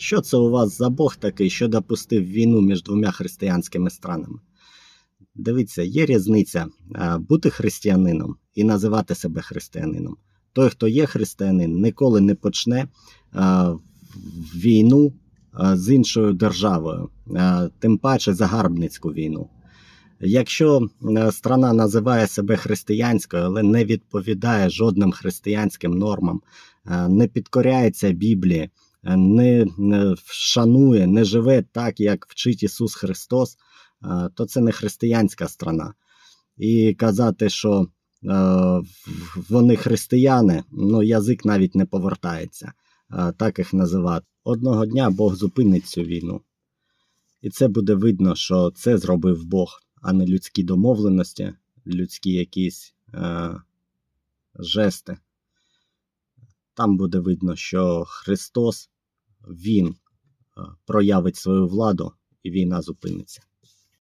Що це у вас за Бог такий, що допустив війну між двома християнськими странами? Дивіться, є різниця е, бути християнином і називати себе християнином. Той, хто є християнин, ніколи не почне е, війну е, з іншою державою, тим паче загарбницьку війну. Якщо страна називає себе християнською, але не відповідає жодним християнським нормам, не підкоряється Біблії, не, не шанує, не живе так, як вчить Ісус Христос, е, то це не християнська страна. І казати, що е, вони християни, ну язик навіть не повертається, е, так їх називати. Одного дня Бог зупинить цю війну. І це буде видно, що це зробив Бог, а не людські домовленості, людські якісь е, жести. Там буде видно, що Христос Він е, проявить свою владу і війна зупиниться.